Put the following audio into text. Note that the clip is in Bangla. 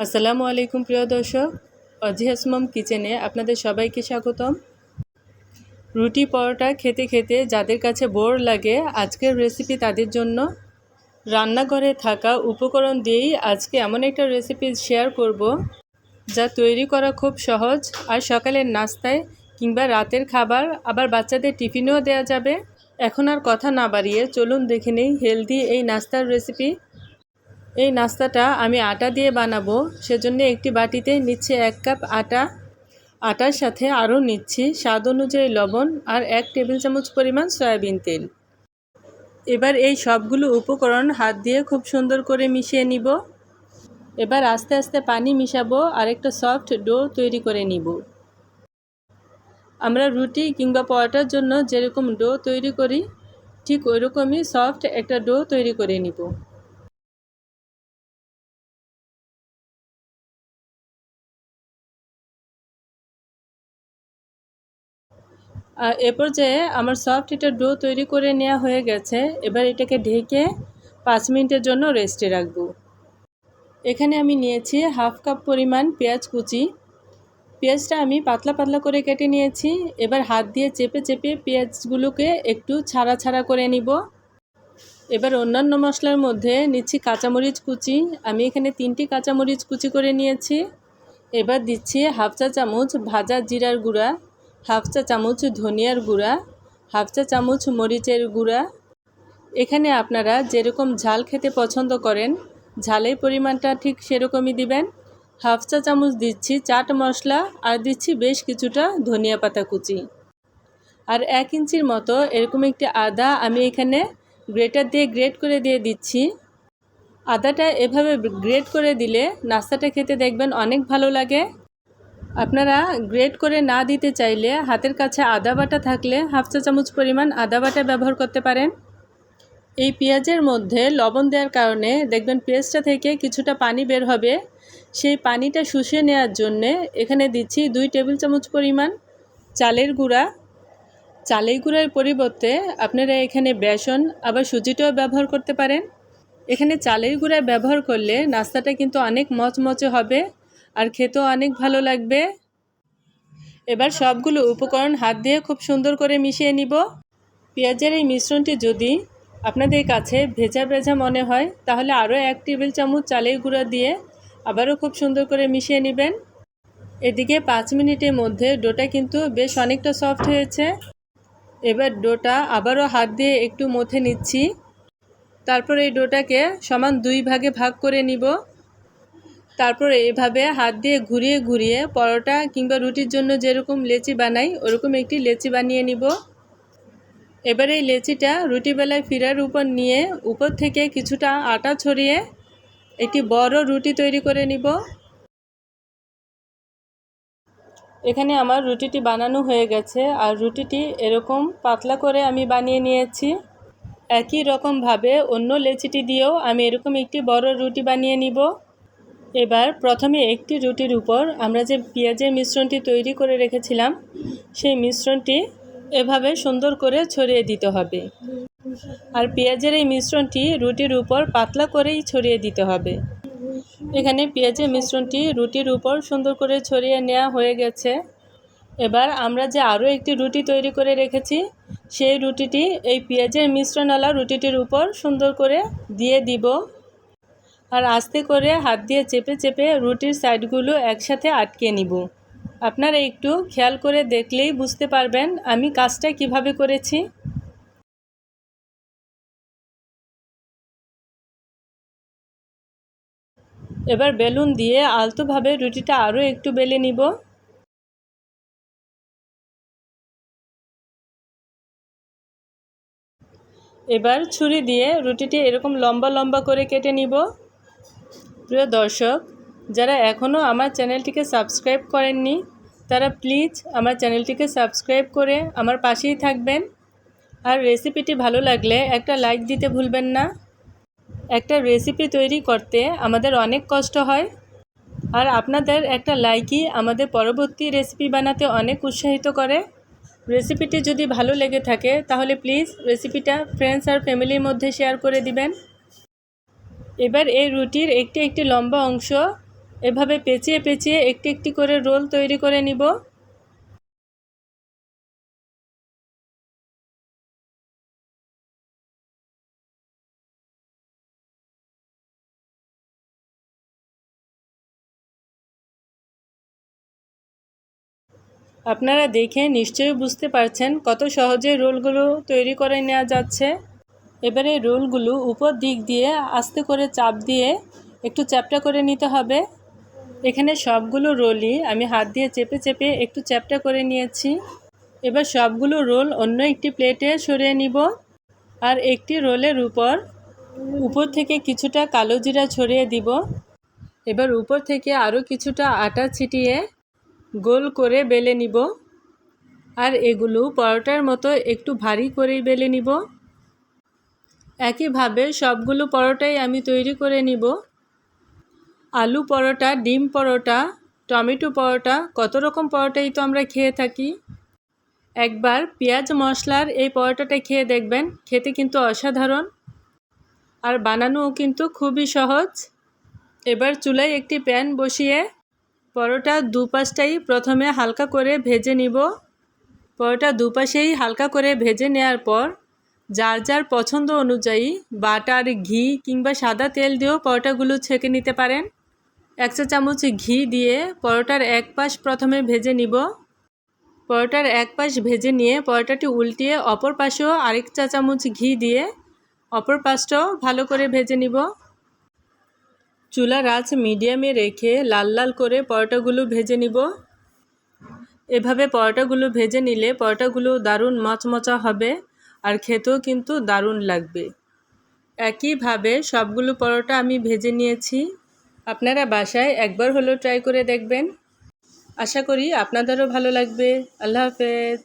আসসালামু আলাইকুম প্রিয় দর্শক, অজি হাসমম কিচেনে আপনাদের সবাইকে স্বাগতম। রুটি পরোটা খেতে খেতে যাদের কাছে বোর লাগে, আজকের রেসিপি তাদের জন্য রান্নাঘরে থাকা উপকরণ দিয়েই আজকে এমন একটা রেসিপি শেয়ার করব, যা তৈরি করা খুব সহজ আর সকালের নাস্তায় কিংবা রাতের খাবার আবার বাচ্চাদের টিফিনেও দেওয়া যাবে। এখন আর কথা না বাড়িয়ে চলুন দেখে নেই হেলদি এই নাস্তার রেসিপি এই নাস্তাটা আমি আটা দিয়ে বানাবো, সেজন্য একটি বাটিতে নিচ্ছে এক কাপ আটা। আটার সাথে আরও নিচ্ছি স্বাদ অনুযায়ী লবণ আর এক টেবিল চামচ পরিমাণ সয়াবিন তেল। এবার এই সবগুলো উপকরণ হাত দিয়ে খুব সুন্দর করে মিশিয়ে নিব। এবার আস্তে আস্তে পানি মিশাবো আর একটা সফট ডো তৈরি করে নিব। আমরা রুটি কিংবা পরোটার জন্য যেরকম ডো তৈরি করি, ঠিক ওইরকমই সফট একটা ডো তৈরি করে নিব। এ পর্যায়ে আমার সফট এটা ডো তৈরি করে নেওয়া হয়ে গেছে। এবার এটাকে ঢেকে পাঁচ মিনিটের জন্য রেস্টে রাখব। এখানে আমি নিয়েছি হাফ কাপ পরিমাণ পেঁয়াজ কুচি। পেঁয়াজটা আমি পাতলা পাতলা করে কেটে নিয়েছি। এবার হাত দিয়ে চেপে চেপে পেঁয়াজগুলোকে একটু ছাড়া ছাড়া করে নিব। এবার অন্যান্য মশলার মধ্যে নিচ্ছি কাঁচামরিচ কুচি। আমি এখানে তিনটি কাঁচামরিচ কুচি করে নিয়েছি। এবার দিচ্ছি হাফ চা চামচ ভাজা জিরার গুঁড়া। হাফ চা চামচ ধনিয়ার গুঁড়া, হাফ চা চামচ মরিচের গুঁড়া। এখানে আপনারা যেরকম ঝাল খেতে পছন্দ করেন, ঝালের পরিমাণটা ঠিক সেরকমই দিবেন। হাফ চা চামচ দিচ্ছি চাট মশলা আর দিচ্ছি বেশ কিছুটা ধনিয়া পাতা কুচি। আর এক ইঞ্চির মতো এরকম একটি আদা আমি এখানে গ্রেটার দিয়ে গ্রেট করে দিয়ে দিচ্ছি। আদাটা এভাবে গ্রেট করে দিলে নাস্তাটা খেতে দেখবেন অনেক ভালো লাগে। আপনারা গ্রেট করে না দিতে চাইলে হাতের কাছে আদা বাটা থাকলে হাফ চা চামচ পরিমাণ আদা বাটা ব্যবহার করতে পারেন। এই পেঁয়াজের মধ্যে লবণ দেওয়ার কারণে দেখবেন পেঁয়াজটা থেকে কিছুটা পানি বের হবে। সেই পানিটা শুষিয়ে নেওয়ার জন্যে এখানে দিচ্ছি দুই টেবিল চামচ পরিমাণ চালের গুঁড়া। চালের গুঁড়ার পরিবর্তে আপনারা এখানে বেসন, আবার সুজিটাও ব্যবহার করতে পারেন। এখানে চালের গুঁড়া ব্যবহার করলে নাস্তাটা কিন্তু অনেক মচমচে হবে। আর খেতেও অনেক ভালো লাগবে। এবার সবগুলো উপকরণ হাত দিয়ে খুব সুন্দর করে মিশিয়ে নিব। পেঁয়াজের এই মিশ্রণটি যদি আপনাদের কাছে ভেজা ভেজা মনে হয়, তাহলে আরও এক টেবিল চামচ চালের গুঁড়া দিয়ে আবারও খুব সুন্দর করে মিশিয়ে নেবেন। এদিকে পাঁচ মিনিটের মধ্যে ডোটা কিন্তু বেশ অনেকটা সফট হয়েছে। এবার ডোটা আবারও হাত দিয়ে একটু মথে নিচ্ছি। তারপর এই ডোটাকে সমান দুই ভাগে ভাগ করে নিব। তারপরে এভাবে হাত দিয়ে ঘুরিয়ে ঘুরিয়ে পরোটা কিংবা রুটির জন্য যেরকম লেচি বানাই, ওরকম একটি লেচি বানিয়ে নিব। এবার এই লেচিটা রুটি বেলায় ফিরার উপর নিয়ে উপর থেকে কিছুটা আটা ছড়িয়ে একটি বড় রুটি তৈরি করে নিব। এখানে আমার রুটিটি বানানো হয়ে গেছে আর রুটিটি এরকম পাতলা করে আমি বানিয়ে নিয়েছি। একই রকমভাবে অন্য লেচিটি দিয়েও আমি এরকম একটি বড় রুটি বানিয়ে নিব। এবার প্রথমে একটি রুটির উপর আমরা যে পেঁয়াজের মিশ্রণটি তৈরি করে রেখেছিলাম, সেই মিশ্রণটি এভাবে সুন্দর করে ছড়িয়ে দিতে হবে। আর পেঁয়াজের এই মিশ্রণটি রুটির উপর পাতলা করেই ছড়িয়ে দিতে হবে। এখানে পেঁয়াজের মিশ্রণটি রুটির উপর সুন্দর করে ছড়িয়ে নেওয়া হয়ে গেছে। এবার আমরা যে আরও একটি রুটি তৈরি করে রেখেছি, সেই রুটিটি এই পেঁয়াজের মিশ্রণওয়ালা রুটিটির উপর সুন্দর করে দিয়ে দিব। আর আস্তে করে হাত দিয়ে চেপে চেপে রুটির সাইডগুলো একসাথে আটকে নিব। আপনারা একটু খেয়াল করে দেখলেই বুঝতে পারবেন আমি কাজটা কীভাবে করেছি। এবার বেলুন দিয়ে আলতোভাবে রুটিটা আরও একটু বেলে নিব। এবার ছুরি দিয়ে রুটিটি এরকম লম্বা লম্বা করে কেটে নিব। প্রিয় দর্শক, যারা এখনও আমার চ্যানেলটিকে সাবস্ক্রাইব করেননি, তারা প্লিজ আমার চ্যানেলটিকে সাবস্ক্রাইব করে আমার পাশেই থাকবেন। আর রেসিপিটি ভালো লাগলে একটা লাইক দিতে ভুলবেন না। একটা রেসিপি তৈরি করতে আমাদের অনেক কষ্ট হয়। আর আপনাদের একটা লাইকই আমাদের পরবর্তী রেসিপি বানাতে অনেক উৎসাহিত করে। রেসিপিটি যদি ভালো লেগে থাকে, তাহলে প্লিজ রেসিপিটা ফ্রেন্ডস আর ফ্যামিলির মধ্যে শেয়ার করে দিবেন। এবার এই রুটির একটি একটি লম্বা অংশ এভাবে পেঁচিয়ে পেঁচিয়ে একটি একটি করে রোল তৈরি করে নিব। আপনারা দেখে নিশ্চয়ই বুঝতে পারছেন কত সহজে রোলগুলো তৈরি করে নেওয়া যাচ্ছে। এবারে রোলগুলো উপর দিক দিয়ে আস্তে করে চাপ দিয়ে একটু চ্যাপটা করে নিতে হবে। এখানে সবগুলো রোলই আমি হাত দিয়ে চেপে চেপে একটু চ্যাপটা করে নিয়েছি। এবার সবগুলো রোল অন্য একটি প্লেটে সরিয়ে নিব। আর একটি রোলের উপর উপর থেকে কিছুটা কালো জিরা ছড়িয়ে দিব। এবার উপর থেকে আরও কিছুটা আটা ছিটিয়ে গোল করে বেলে নিব। আর এগুলো পরোটার মতো একটু ভারী করেই বেলে নিব। একইভাবে সবগুলো পরোটাই আমি তৈরি করে নিব। আলু পরোটা, ডিম পরোটা, টমেটো পরোটা, কত রকম পরোটাই তো আমরা খেয়ে থাকি। একবার পেঁয়াজ মশলার এই পরোটাটা খেয়ে দেখবেন, খেতে কিন্তু অসাধারণ। আর বানানোও কিন্তু খুবই সহজ। এবার চুলায় একটি প্যান বসিয়ে পরোটা দুপাশটাই প্রথমে হালকা করে ভেজে নিব। পরোটা দুপাশেই হালকা করে ভেজে নেওয়ার পর যার যার পছন্দ অনুযায়ী বাটার, ঘি কিংবা সাদা তেল দিয়েও পরোটাগুলো ছেঁকে নিতে পারেন। এক চা চামচ ঘি দিয়ে পরোটার এক পাশ প্রথমে ভেজে নিব। পরোটার এক পাশ ভেজে নিয়ে পরোটাটি উল্টিয়ে অপর পাশেও আরেক চা চামচ ঘি দিয়ে অপর পাশটাও ভালো করে ভেজে নিব। চুলার আঁচ মিডিয়ামে রেখে লাল লাল করে পরোটাগুলো ভেজে নিব। এভাবে পরোটাগুলো ভেজে নিলে পরোটাগুলো দারুণ মচমচা হবে। আর খেতেও কিন্তু দারুণ লাগবে। একইভাবে সবগুলো পরোটা আমি ভেজে নিয়েছি। আপনারা বাসায় একবার হলেও ট্রাই করে দেখবেন। আশা করি আপনাদেরও ভালো লাগবে। আল্লাহ হাফেজ।